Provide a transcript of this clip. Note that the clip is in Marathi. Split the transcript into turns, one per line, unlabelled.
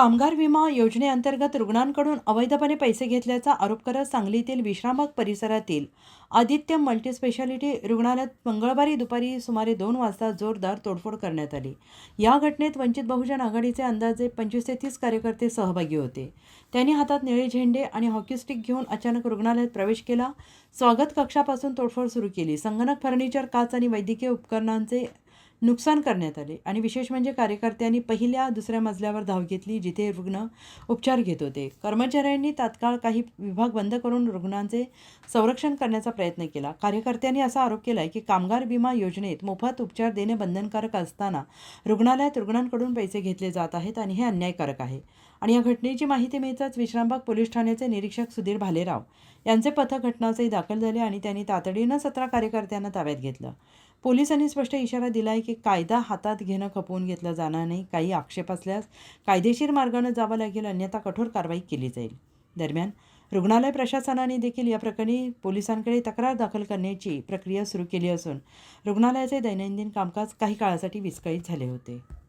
कामगार विमा योजनेअंतर्गत रुग्णांकडून अवैधपणे पैसे घेतल्याचा आरोप करत सांगलीतील विश्रामबाग परिसरातील आदित्य मल्टीस्पेशालिटी रुग्णालयात मंगळवारी दुपारी सुमारे दोन वाजता जोरदार तोडफोड करण्यात आली. या घटनेत वंचित बहुजन आघाडीचे अंदाजे पंचवीस ते तीस कार्यकर्ते सहभागी होते. त्यांनी हातात निळे झेंडे आणि हॉकी स्टिक घेऊन अचानक रुग्णालयात प्रवेश केला. स्वागत कक्षापासून तोडफोड सुरू केली. संगणक फर्निचर काच आणि वैद्यकीय उपकरणांचे नुकसान करण्यात आले. आणि विशेष म्हणजे कार्यकर्त्यांनी पहिल्या दुसऱ्या मजल्यावर धाव घेतली जिथे रुग्ण उपचार घेत होते. कर्मचाऱ्यांनी तात्काळ काही विभाग बंद करून रुग्णांचे संरक्षण करण्याचा प्रयत्न केला. कार्यकर्त्यांनी असा आरोप केला की कामगार विमा योजनेत मोफत उपचार देणे बंधनकारक असताना रुग्णालयात रुग्णांकडून पैसे घेतले जात आहेत आणि हे अन्यायकारक आहे. आणि या घटनेची माहिती मिळताच विश्रामबाग पोलीस ठाण्याचे निरीक्षक सुधीर भालेराव यांचे पथक घटनास्थळी दाखल झाले आणि त्यांनी तातडीनं सतरा कार्यकर्त्यांना ताब्यात घेतलं. पोलिसांनी स्पष्ट इशारा दिला आहे की कायदा हातात घेणं खपवून घेतलं जाणार नाही. काही आक्षेप असल्यास कायदेशीर मार्गानं जावं लागेल अन्यथा कठोर कारवाई केली जाईल. दरम्यान रुग्णालय प्रशासनाने देखील या प्रकरणी पोलिसांकडे तक्रार दाखल करण्याची प्रक्रिया सुरू केली असून रुग्णालयाचे दैनंदिन कामकाज काही काळासाठी विस्कळीत झाले होते.